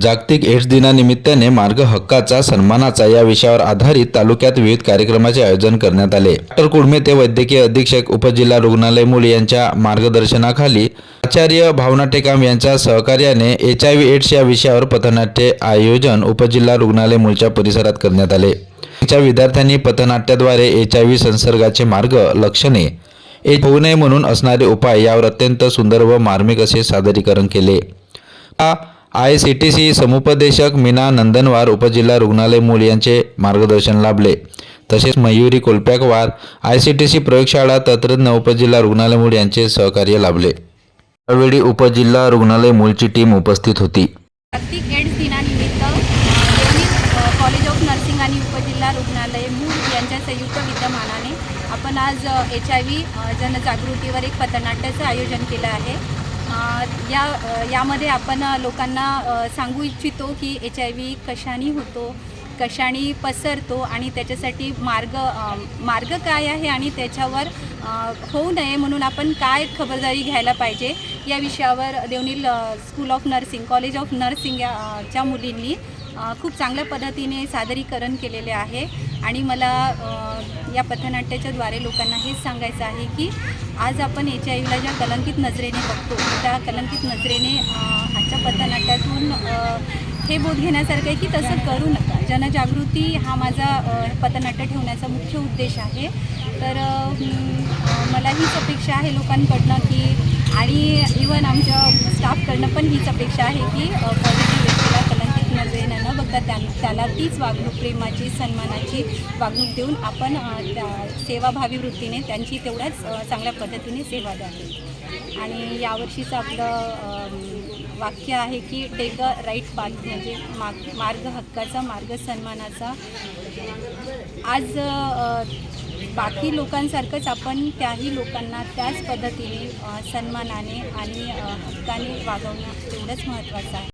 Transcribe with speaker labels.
Speaker 1: जागतिक एड्स दिनानिमित्ताने मार्ग हक्काचा सन्मानाचा या विषयावर आधारित तालुक्यात विविध कार्यक्रमाचे आयोजन करण्यात आले. डॉक्टर कुडमे ते वैद्यकीय अधीक्षक उपजिल्हा रुग्णालय मूल यांच्या मार्गदर्शनाखाली आचार्य भावना टेकाम यांच्या सहकार्याने एच आय व्ही एड्स या विषयावर पथनाट्य आयोजन उपजिल्हा रुग्णालय मूलच्या परिसरात करण्यात आले. च्या विद्यार्थ्यांनी पथनाट्याद्वारे एच आय व्ही संसर्गाचे मार्ग लक्षणे एच होऊ नये म्हणून असणारे उपाय यावर अत्यंत सुंदर व मार्मिक असे सादरीकरण केले. आय सी टी सी समुपदेशक मीना नंदनवार उपजिल्हा रुग्णालय मूल यांचे मार्गदर्शन लाभले. तसेच Mayuri Kolpyakwar I C T C प्रयोगशाळा तंत्रज्ञ उपजिल्हा रुग्णालय मूल यांचे सहकार्य लाभले. यावेळी उपजिल्हा रुग्णालय मूलची टीम उपस्थित होती.
Speaker 2: जागतिक एड्स दिनानिमित्त कॉलेज ऑफ नर्सिंग आणि उपजिल्हा रुग्णालय मूल यांच्या संयुक्त विद्यमानाने आपण आज एच आय व्ही जनजागृतीवर एक पथनाट्याचं आयोजन केलं आहे. या यामध्ये आपण लोकांना सांगू इच्छितो की एच आय व्ही कशाने होतो कशाने पसरतो आणि त्याच्यासाठी मार्ग मार्ग काय आहे आणि त्याच्यावर होऊ नये म्हणून आपण काय खबरदारी घ्यायला पाहिजे या विषयावर Devneel school of nursing college of nursing या च्या मुलींनी खूप चांगल्या पद्धतीने सादरीकरण केलेले आहे. आणि मला या पथनाट्याच्याद्वारे लोकांना हेच सांगायचं आहे की आज आपण एच आय व्हीला ज्या कलंकित नजरेने बघतो त्या कलंकित नजरेने आजच्या पथनाट्यातून हे बोध घेण्यासारखं आहे की तसं करू नका. जनजागृती हा माझा पथनाट्य ठेवण्याचा मुख्य उद्देश आहे. तर मला हीच अपेक्षा आहे लोकांकडनं की आणि इवन आमच्या स्टाफकडनं पण हीच अपेक्षा आहे की पॉझिटिव्ह व्यक्तीला कलंकित नजरेनं न बघता त्या त्याला तीच वागणूक प्रेमाची सन्मानाची वागणूक देऊन आपण त्या सेवाभावी वृत्तीने त्यांची तेवढ्याच चांगल्या पद्धतीने सेवा द्यावी. आणि यावर्षीचं आपलं वाक्य आहे की टेक अ राईट पाथ म्हणजे माग मार्ग हक्काचा मार्ग सन्मानाचा. आज बाकी लोकांसारखंच आपण त्याही लोकांना त्याच पद्धतीने सन्मानाने आणि हक्काने वागवणं तेवढंच महत्त्वाचं आहे.